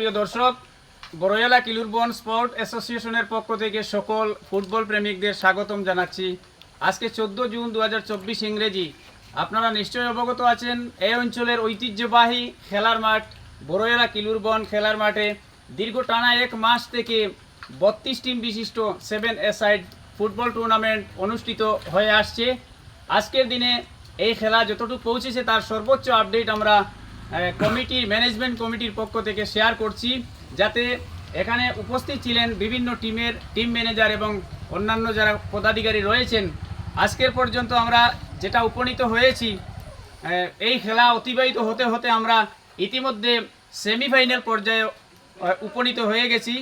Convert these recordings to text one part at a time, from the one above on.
প্রিয় দর্শক বড়ইয়ালা কিলুরবন স্পোর্ট অ্যাসোসিয়েশনের পক্ষ থেকে সকল ফুটবল প্রেমিকদের স্বাগতম জানাচ্ছি। আজকে চোদ্দ জুন দু হাজার চব্বিশ ইংরেজি। আপনারা নিশ্চয়ই অবগত আছেন, এই অঞ্চলের ঐতিহ্যবাহী খেলার মাঠ বড়ইয়ালা কিলুরবন খেলার মাঠে দীর্ঘ টানা এক মাস থেকে বত্রিশ টিম বিশিষ্ট সেভেন এসাইড ফুটবল টুর্নামেন্ট অনুষ্ঠিত হয়ে আসছে। আজকের দিনে এই খেলা যতটুকু পৌঁছেছে তার সর্বোচ্চ আপডেট আমরা কমিটির ম্যানেজমেন্ট কমিটির পক্ষ থেকে শেয়ার করছি যাতে এখানে উপস্থিত ছিলেন বিভিন্ন টিমের টিম ম্যানেজার এবং অন্যান্য যারা পদাধিকারী রয়েছেন। আজকের পর্যন্ত আমরা যেটা উপনীত হয়েছি এই খেলা অতিবাহিত হতে হতে আমরা ইতিমধ্যে সেমিফাইনাল পর্যায়ে উপনীত হয়ে গেছি।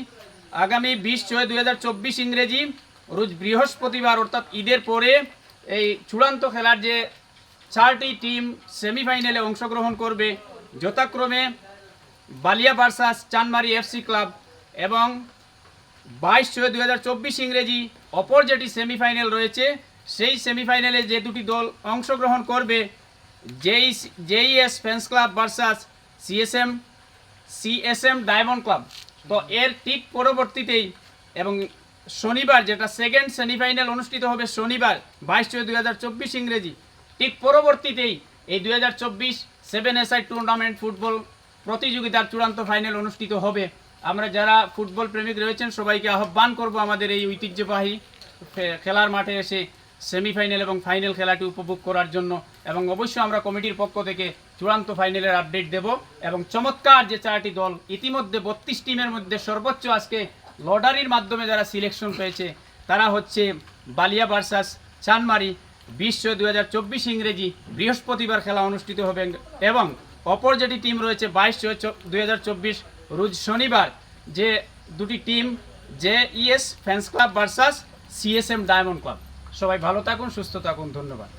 আগামী বিশ ছয় দুই হাজার চব্বিশ ইংরেজি রোজ বৃহস্পতিবার অর্থাৎ ঈদের পরে এই চূড়ান্ত খেলার যে চারটি টিম সেমিফাইনালে অংশগ্রহণ করবে যথাক্রমে Baliya versus Chanmari FC club এবং বাইশ ছয় দুই হাজার চব্বিশ ইংরেজি অপর যেটি সেমিফাইনাল রয়েছে, সেই সেমিফাইনালে যে দুটি দল অংশগ্রহণ করবে জেই JES fans club versus CSM CSM diamond club. তো এর ঠিক পরবর্তীতেই এবং শনিবার যেটা সেকেন্ড সেমিফাইনাল অনুষ্ঠিত হবে শনিবার বাইশ ছয় চব্বিশ ইংরেজি, ঠিক পরবর্তীতেই এই দুই হাজার চব্বিশ সেভেন এসআই টুর্নামেন্ট ফুটবল প্রতিযোগিতার চূড়ান্ত ফাইনাল অনুষ্ঠিত হবে। আমরা যারা ফুটবল প্রেমিক রয়েছেন, সবাইকে আহ্বান করব আমাদের এই ঐতিহ্যবাহী খেলার মাঠে এসে সেমিফাইনাল এবং ফাইনাল খেলাটি উপভোগ করার জন্য এবং অবশ্যই আমরা কমিটির পক্ষ থেকে চূড়ান্ত ফাইনালের আপডেট দেব এবং চমৎকার যে চারটি দল ইতিমধ্যে বত্রিশ টিমের মধ্যে সর্বোচ্চ আজকে লটারির মাধ্যমে যারা সিলেকশন পেয়েছে, তারা হচ্ছে বালিয়া ভার্সাস, চানমারি বিশ দুই হাজার চব্বিশ ইংরেজি বৃহস্পতিবার খেলা অনুষ্ঠিত হবে এবং অপর যেটি টিম রয়েছে বাইশ দুই হাজার চব্বিশ, রোজ শনিবার, যে দুটি team J E S fans club versus CSM diamond club সবাই ভালো থাকুন, সুস্থ থাকুন, ধন্যবাদ।